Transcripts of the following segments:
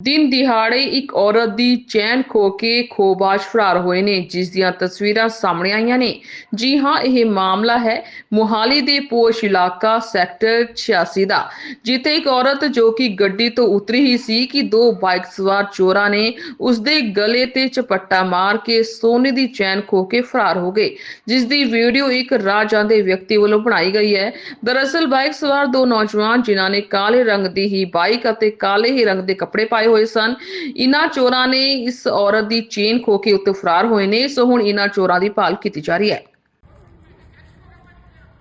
ਦਿਨ ਦਿਹਾੜੇ ਇੱਕ ਔਰਤ ਦੀ ਚੈਨ ਖੋ ਕੇ ਖੋਬਾਜ਼ ਫਰਾਰ ਹੋਏ ਨੇ, ਜਿਸ ਦੀਆਂ ਤਸਵੀਰਾਂ ਸਾਹਮਣੇ ਆਈਆਂ ਨੇ। ਜੀ ਹਾਂ, ਇਹ ਮਾਮਲਾ ਹੈ ਮੁਹਾਲੀ ਦੇ ਪੋਸ਼ ਇਲਾਕਾ ਸੈਕਟਰ 86 ਦਾ, ਜਿੱਥੇ ਇੱਕ ਔਰਤ ਜੋ ਕਿ ਗੱਡੀ ਤੋਂ ਉਤਰੀ ਹੀ ਸੀ ਕਿ ਦੋ ਬਾਈਕ ਸਵਾਰ ਚੋਰਾਂ ਨੇ ਉਸ ਦੇ ਗਲੇ ਤੇ ਚਪੱਟਾ ਮਾਰ ਕੇ ਸੋਨੇ ਦੀ ਚੈਨ ਖੋ ਕੇ ਫਰਾਰ ਹੋ ਗਏ, ਜਿਸ ਦੀ ਵੀਡੀਓ ਇੱਕ ਰਾਹ ਜਾਂਦੇ ਵਿਅਕਤੀ ਵੱਲੋਂ ਬਣਾਈ ਗਈ ਹੈ। ਦਰਅਸਲ ਬਾਈਕ ਸਵਾਰ ਦੋ ਨੌਜਵਾਨ, ਜਿਨ੍ਹਾਂ ਨੇ ਕਾਲੇ ਰੰਗ ਦੀ ਹੀ ਬਾਈਕ ਅਤੇ ਕਾਲੇ ਹੀ ਰੰਗ ਦੇ ਕੱਪੜੇ ਪਾਏ ਹੋਏ ਸਨ। ਇਨ੍ਹਾਂ ਚੋਰਾਂ ਨੇ ਇਸ ਔਰਤ ਦੀ ਚੇਨ ਖੋ ਕੇ ਉੱਤੇ ਫਰਾਰ ਹੋਏ ਨੇ। ਸੋ ਹੁਣ ਇਨ੍ਹਾਂ ਚੋਰਾਂ ਦੀ ਭਾਲ ਕੀਤੀ ਜਾ ਰਹੀ ਹੈ।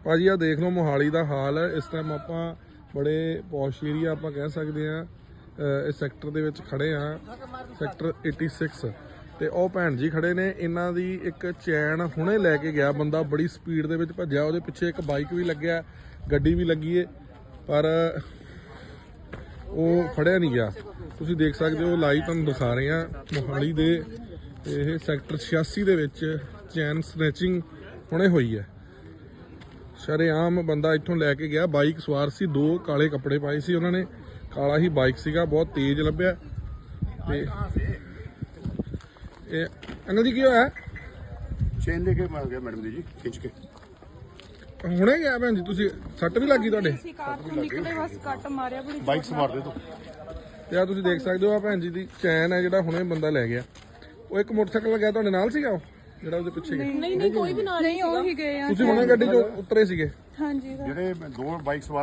ਭਾਜੀ ਆ ਦੇਖ ਲਓ ਮੋਹਾਲੀ ਦਾ ਹਾਲ ਹੈ। ਇਸ ਟਾਈਮ ਆਪਾਂ ਬੜੇ ਪੌਸ਼ ਏਰੀਆ ਆਪਾਂ ਕਹਿ ਸਕਦੇ ਆ ਇਸ ਸੈਕਟਰ ਦੇ ਵਿੱਚ ਖੜੇ ਆ ਸੈਕਟਰ 86 ਤੇ ਉਹ ਭੈਣ ਜੀ ਖੜੇ ਨੇ। ਇਹਨਾਂ ਦੀ ਇੱਕ ਚੈਨ ਹੁਣੇ ਲੈ ਕੇ ਗਿਆ ਬੰਦਾ। ਬੜੀ ਸਪੀਡ ਦੇ ਵਿੱਚ ਭੱਜਿਆ। ਉਹਦੇ ਪਿੱਛੇ ਇੱਕ ਬਾਈਕ ਵੀ ਲੱਗਿਆ, ਗੱਡੀ ਵੀ ਲੱਗੀ ਏ। ਪਰ ਉਹ ਫੜਿਆ ਨਹੀਂ ਗਿਆ। ਤੁਸੀਂ ਦੇਖ ਸਕਦੇ ਹੋ ਲਾਈਵ ਤੁਹਾਨੂੰ ਦਿਖਾ ਰਹੇ ਆ ਮੋਹਾਲੀ ਦੇ ਇਹ ਸੈਕਟਰ 86 ਦੇ ਵਿੱਚ ਚੈਨ ਸਨੈਚਿੰਗ ਹੁਣੇ ਹੋਈ ਹੈ। ਸ਼ਰੇਆਮ ਬੰਦਾ ਇੱਥੋਂ ਲੈ ਕੇ ਗਿਆ। ਬਾਈਕ ਸਵਾਰ ਸੀ, ਦੋ ਕਾਲੇ ਕੱਪੜੇ ਪਾਏ ਸੀ ਉਹਨਾਂ ਨੇ। ਕਾਲਾ ਹੀ ਬਾਈਕ ਸੀਗਾ, ਬਹੁਤ ਤੇਜ਼ ਲੱਭਿਆ। ਤੇ ਇਹ ਅੰਕਲ ਜੀ ਕੀ ਹੋਇਆ? ਚੇਨ ਲੈ ਕੇ ਮਾਰ ਗਿਆ ਮੈਡਮ ਦੀ ਜੀ, ਖਿੱਚ ਕੇ। ਹੁਣੇ ਗਿਆ ਭੈਣ ਜੀ ਤੁਸੀਂ ਸੱਟ ਵੀ ਲੱਗੀ ਤੁਹਾਡੇ? ਅਸੀਂ ਕਾਰ ਤੋਂ ਨਿਕਲੇ ਬਸ ਕੱਟ ਮਾਰਿਆ ਬੜੀ ਬਾਈਕ ਸਵਾਰ ਦੇ ਤੋ। ਤੇ ਆ ਤੁਸੀਂ ਦੇਖ ਸਕਦੇ ਹੋ ਆ ਭੈਣ ਜੀ ਦੀ ਚੈਨ ਹੈ ਜਿਹੜਾ ਹੁਣੇ ਬੰਦਾ ਲੈ ਗਿਆ। ਉਹ ਇੱਕ ਮੋਟਰਸਾਈਕਲ ਲੱਗਿਆ ਤੁਹਾਡੇ ਨਾਲ ਸੀਗਾ ਉਹ? ਜਿਹੜਾ ਉਹਦੇ ਪਿੱਛੇ ਗਿਆ? ਨਹੀਂ ਨਹੀਂ ਕੋਈ ਵੀ ਨਾਲ ਨਹੀਂ ਉਹੀ ਗਏ ਆ। ਤੁਸੀਂ ਹੁਣੇ ਗੱਡੀ ਚੋਂ ਉਤਰੇ ਸੀਗੇ? ਹਾਂਜੀ ਜਿਹੜੇ ਦੋ ਬਾਈਕ ਸਵਾਰ